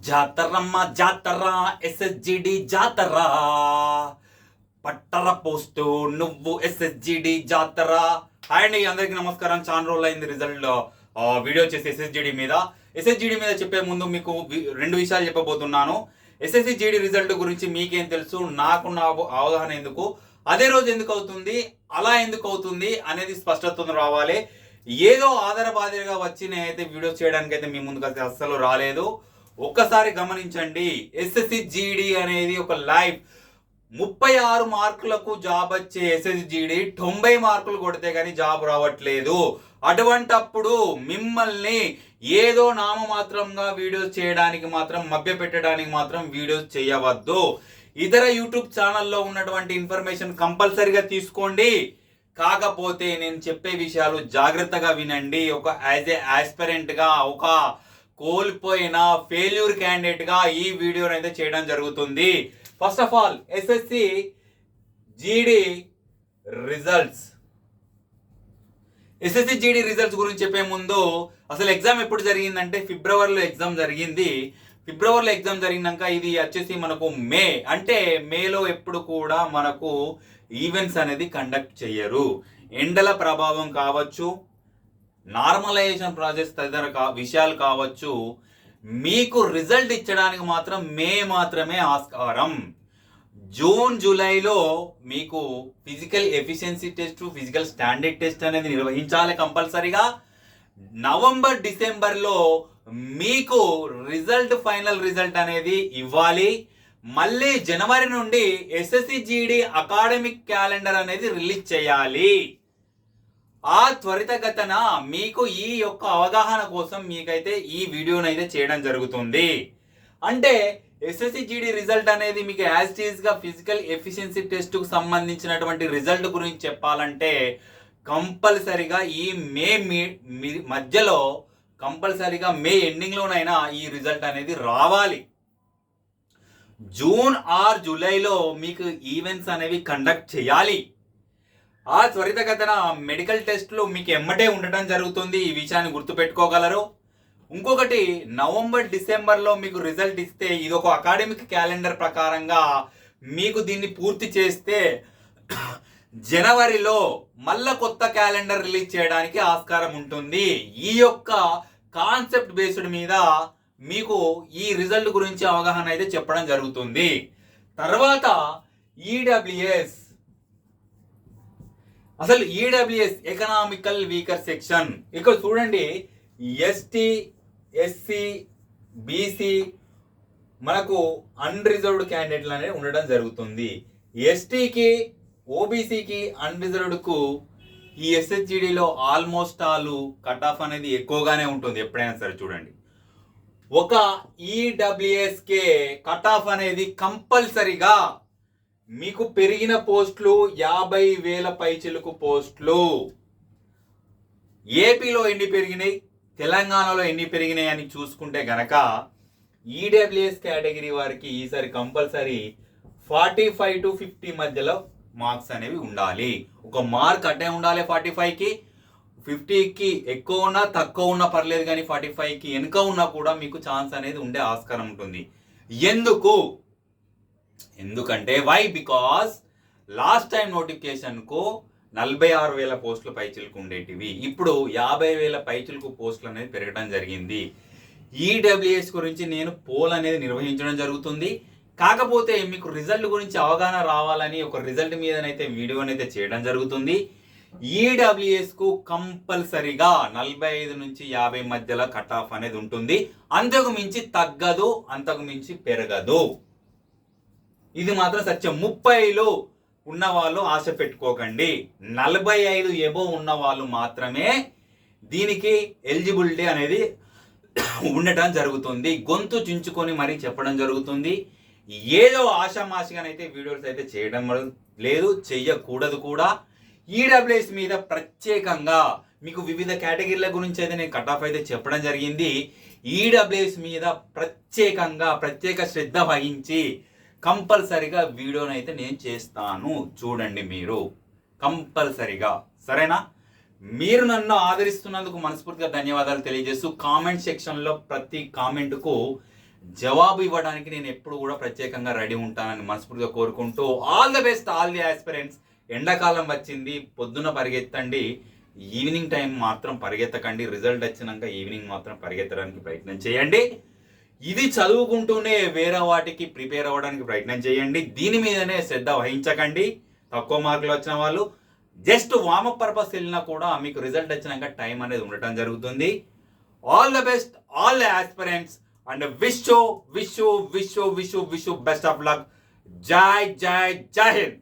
జాతరమ్మ జాతర ఎస్ఎస్జిడి జాతర. పట్టర పోస్టు నువ్వు ఎస్ఎస్జిడి జాతర. హాయ్ అండి అందరికీ నమస్కారం. చాలా రోజులు అయింది రిజల్ట్ వీడియో చేసి ఎస్ఎస్జిడి మీద. ఎస్ఎస్జిడి మీద చెప్పే ముందు మీకు వి- రెండు విషయాలు చెప్పబోతున్నాను. ఎస్ఎస్సి జీడి రిజల్ట్ గురించి మీకేం తెలుసు? నాకున్న నా అవగాహన ఎందుకు? అదే రోజు ఎందుకు అవుతుంది? అలా ఎందుకు అవుతుంది? అనేది స్పష్టత రావాలి. ఏదో ఆధారబాధిగా వచ్చి నేనైతే వీడియో చేయడానికి అయితే మీ ముందుకు అసలు అస్సలు రాలేదు. ఒక్కసారి గమనించండి. ఎస్ఎస్సి జీడి అనేది ఒక లైవ్. ముప్పై ఆరు మార్కులకు జాబ్ వచ్చే ఎస్ఎస్సి జీడి తొంభై మార్కులు కొడితే కానీ జాబ్ రావట్లేదు. అటువంటప్పుడు మిమ్మల్ని ఏదో నామమాత్రంగా వీడియోస్ చేయడానికి మాత్రం మభ్య పెట్టడానికి మాత్రం వీడియోస్ చేయవద్దు. ఇతర యూట్యూబ్ ఛానల్లో ఉన్నటువంటి ఇన్ఫర్మేషన్ కంపల్సరిగా తీసుకోండి. కాకపోతే నేను చెప్పే విషయాలు జాగ్రత్తగా వినండి. ఒక యాజ్ ఏ యాస్పరెంట్గా ఒక కోల్పోయిన ఫెయిల్యూర్ క్యాండిడేట్గా ఈ వీడియోని అయితే చేయడం జరుగుతుంది. First of all SSC GD results SSC GD results గురించి చెప్పే ముందు అసలు ఎగ్జామ్ ఎప్పుడు జరిగిందంటే ఫిబ్రవరిలో ఎగ్జామ్ జరిగింది. ఫిబ్రవరిలో ఎగ్జామ్ జరిగినాక ఇది వచ్చేసి మనకు మే అంటే మేలో ఎప్పుడు కూడా మనకు ఈవెంట్స్ అనేది కండక్ట్ చేయరు. ఎండల ప్రభావం కావచ్చు నార్మలైజేషన్ ప్రాజెక్ట్స్ తదితర విషయాలు కావచ్చు మీకు రిజల్ట్ ఇచ్చడానికి మాత్రం మే మాత్రమే ఆస్కారం. జూన్ జూలైలో మీకు physical efficiency test physical standard test అనేది నిర్వహించాలి కంపల్సరీగా. నవంబర్ డిసెంబర్లో మీకు రిజల్ట్ ఫైనల్ రిజల్ట్ అనేది ఇవ్వాలి. మళ్ళీ జనవరి నుండి ఎస్ఎస్సి జీడి అకాడమిక్ క్యాలెండర్ అనేది రిలీజ్ చేయాలి. ఆ త్వరితగతన మీకు ఈ యొక్క అవగాహన కోసం మీకైతే ఈ వీడియోనైతే అయితే చేయడం జరుగుతుంది. అంటే ఎస్ఎస్సి జీడీ రిజల్ట్ అనేది మీకు యాజ్ టీజ్ ఫిజికల్ ఎఫిషియన్సీ టెస్ట్కు సంబంధించినటువంటి రిజల్ట్ గురించి చెప్పాలంటే కంపల్సరిగా ఈ మే మీ- మీ- మధ్యలో కంపల్సరిగా మే ఎండింగ్లోనైనా ఈ రిజల్ట్ అనేది రావాలి. జూన్ ఆర్ జూలైలో మీకు ఈవెంట్స్ అనేవి కండక్ట్ చేయాలి. ఆ త్వరితగతన మెడికల్ టెస్ట్లు మీకు ఎమ్మటే ఉండటం జరుగుతుంది. ఈ విషయాన్ని గుర్తుపెట్టుకోగలరు. ఇంకొకటి నవంబర్ డిసెంబర్లో మీకు రిజల్ట్ ఇస్తే ఇది ఒక అకాడమిక్ క్యాలెండర్ ప్రకారంగా మీకు దీన్ని పూర్తి చేస్తే జనవరిలో మళ్ళా కొత్త క్యాలెండర్ రిలీజ్ చేయడానికి ఆస్కారం ఉంటుంది. ఈ యొక్క కాన్సెప్ట్ బేస్డ్ మీద మీకు ఈ రిజల్ట్ గురించి అవగాహన అయితే చెప్పడం జరుగుతుంది. తర్వాత ఈడబ్ల్యూఎస్ అసలు ఈడబ్ల్యూఎస్ ఎకనామికల్ వీకర్ సెక్షన్ ఇక్కడ చూడండి ఎస్టీ ఎస్సీ బీసీ మనకు అన్రిజర్వ్డ్ క్యాండిడేట్లు అనేది ఉండడం జరుగుతుంది. ఎస్టీకి ఓబీసీకి అన్రిజర్వ్డ్కు ఈ ఎస్హెచ్జిడిలో ఆల్మోస్ట్ ఆల్ కట్ ఆఫ్ అనేది ఎక్కువగానే ఉంటుంది ఎప్పుడైనా సరే చూడండి. ఒక ఈడబ్ల్యూఎస్కే కట్ ఆఫ్ అనేది కంపల్సరిగా మీకు పెరిగిన పోస్టులు యాభై వేల పైచిలుకు పోస్టులు. ఏపీలో ఎన్ని పెరిగినాయి? తెలంగాణలో ఎన్ని పెరిగినాయి అని చూసుకుంటే గనక ఈడబ్ల్యూఎస్ కేటగిరీ వారికి ఈసారి compulsory forty five to fifty మధ్యలో మార్క్స్ అనేవి ఉండాలి. ఒక మార్క్ అట్టే ఉండాలి ఫార్టీ ఫైవ్కి. ఫిఫ్టీకి ఎక్కువ ఉన్నా తక్కువ ఉన్నా పర్లేదు కానీ ఫార్టీ ఫైవ్కి వెనుక ఉన్నా కూడా మీకు ఛాన్స్ అనేది ఉండే ఆస్కారం ఉంటుంది. ఎందుకు? ఎందుకంటే వై బికాస్ లాస్ట్ టైం నోటిఫికేషన్కు నలభై ఆరు వేల పోస్టులు పైచిలకు ఉండేటివి. ఇప్పుడు యాభై వేల పైచిలకు పోస్టులు అనేది పెరగడం జరిగింది. ఈడబ్ల్యూఎస్ గురించి నేను పోల్ అనేది నిర్వహించడం జరుగుతుంది. కాకపోతే మీకు రిజల్ట్ గురించి అవగాహన రావాలని ఒక రిజల్ట్ మీదనైతే వీడియోనైతే చేయడం జరుగుతుంది. ఈడబ్ల్యూఎస్కు కంపల్సరిగా నలభై ఐదు నుంచి యాభై మధ్యలో కట్ ఆఫ్ అనేది ఉంటుంది. అంతకు మించి తగ్గదు అంతకు మించి పెరగదు. ఇది మాత్రం సత్యం. ముప్పైలో ఉన్న వాళ్ళు ఆశ పెట్టుకోకండి. నలభై ఐదు ఎబో ఉన్న వాళ్ళు మాత్రమే దీనికి ఎలిజిబిలిటీ అనేది ఉండటం జరుగుతుంది. గొంతు చించుకొని మరీ చెప్పడం జరుగుతుంది. ఏదో ఆషామాషిగానైతే వీడియోస్ అయితే చేయడం లేదు చెయ్యకూడదు కూడా. ఈడబ్ల్యూఎస్ మీద ప్రత్యేకంగా మీకు వివిధ కేటగిరీల గురించి అయితే నేను కట్ ఆఫ్ అయితే చెప్పడం జరిగింది. ఈడబ్ల్యూఎస్ మీద ప్రత్యేకంగా ప్రత్యేక శ్రద్ధ వహించి కంపల్సరిగా వీడియోని అయితే నేను చేస్తాను. చూడండి మీరు. కంపల్సరిగా. సరేనా? మీరు నన్ను ఆదరిస్తున్నందుకు మనస్ఫూర్తిగా ధన్యవాదాలు తెలియజేస్తూ కామెంట్ సెక్షన్లో ప్రతి కామెంట్కు జవాబు ఇవ్వడానికి నేను ఎప్పుడు కూడా ప్రత్యేకంగా రెడీ ఉంటానని మనస్ఫూర్తిగా కోరుకుంటూ all the best all the aspirants. ఎండాకాలం వచ్చింది పొద్దున పరిగెత్తండి. ఈవినింగ్ టైం మాత్రం పరిగెత్తకండి. రిజల్ట్ వచ్చినాక ఈవినింగ్ మాత్రం పరిగెత్తడానికి ప్రయత్నం చేయండి. ఇది చదువుకుంటూనే వేరే వాటికి ప్రిపేర్ అవ్వడానికి ప్రయత్నం చేయండి. దీని మీదనే శ్రద్ధ వహించకండి. తక్కువ మార్కులు వచ్చిన వాళ్ళు జస్ట్ వామప్ పర్పస్ వెళ్ళినా కూడా మీకు రిజల్ట్ వచ్చినాక టైం అనేది ఉండటం జరుగుతుంది. All the best all the aspirants and wish wish wish wish wish best of luck జై జై జై హింద్